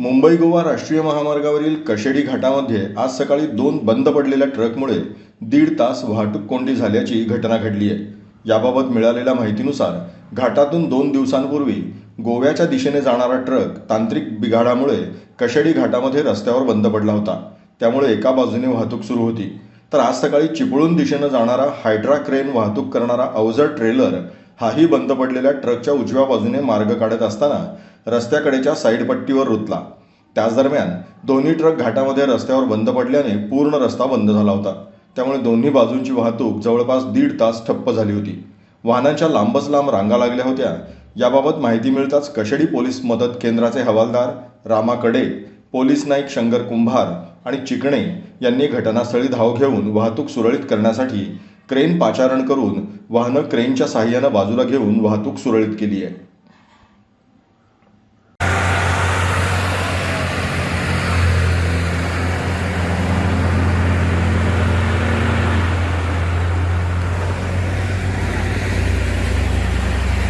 मुंबई गोवा राष्ट्रीय महामार्गावरील कशेडी घाटामध्ये आज सकाळी दोन बंद पडलेल्या ट्रकमुळे दीड तास वाहतूक कोंडी झाल्याची घटना घडली आहे. याबाबत मिळालेल्या माहितीनुसार घाटातून दोन दिवसांपूर्वी गोव्याच्या दिशेने जाणारा ट्रक तांत्रिक बिघाडामुळे कशेडी घाटामध्ये रस्त्यावर बंद पडला होता. त्यामुळे एका बाजूने वाहतूक सुरू होती. तर आज सकाळी चिपळूण दिशेनं जाणारा हायड्रा क्रेन वाहतूक करणारा अवजड ट्रेलर हाही बंद पडलेल्या ट्रकच्या उजव्या बाजूने मार्ग काढत असताना रस्त्याकडेच्या साईडपट्टीवर रुतला. त्याच दरम्यान दोन्ही ट्रक घाटामध्ये रस्त्यावर बंद पडल्याने पूर्ण रस्ता बंद झाला होता. त्यामुळे दोन्ही बाजूंची वाहतूक जवळपास दीड तास ठप्प झाली होती. वाहनांच्या लांबच लांब रांगा लागल्या होत्या. याबाबत माहिती मिळताच कशेडी पोलीस मदत केंद्राचे हवालदार रामा कडे पोलीस नाईक शंकर कुंभार आणि चिकणे यांनी घटनास्थळी धाव घेऊन वाहतूक सुरळीत करण्यासाठी क्रेन पाचारण करून वाहनं क्रेनच्या साहाय्यानं बाजूला घेऊन वाहतूक सुरळीत केली आहे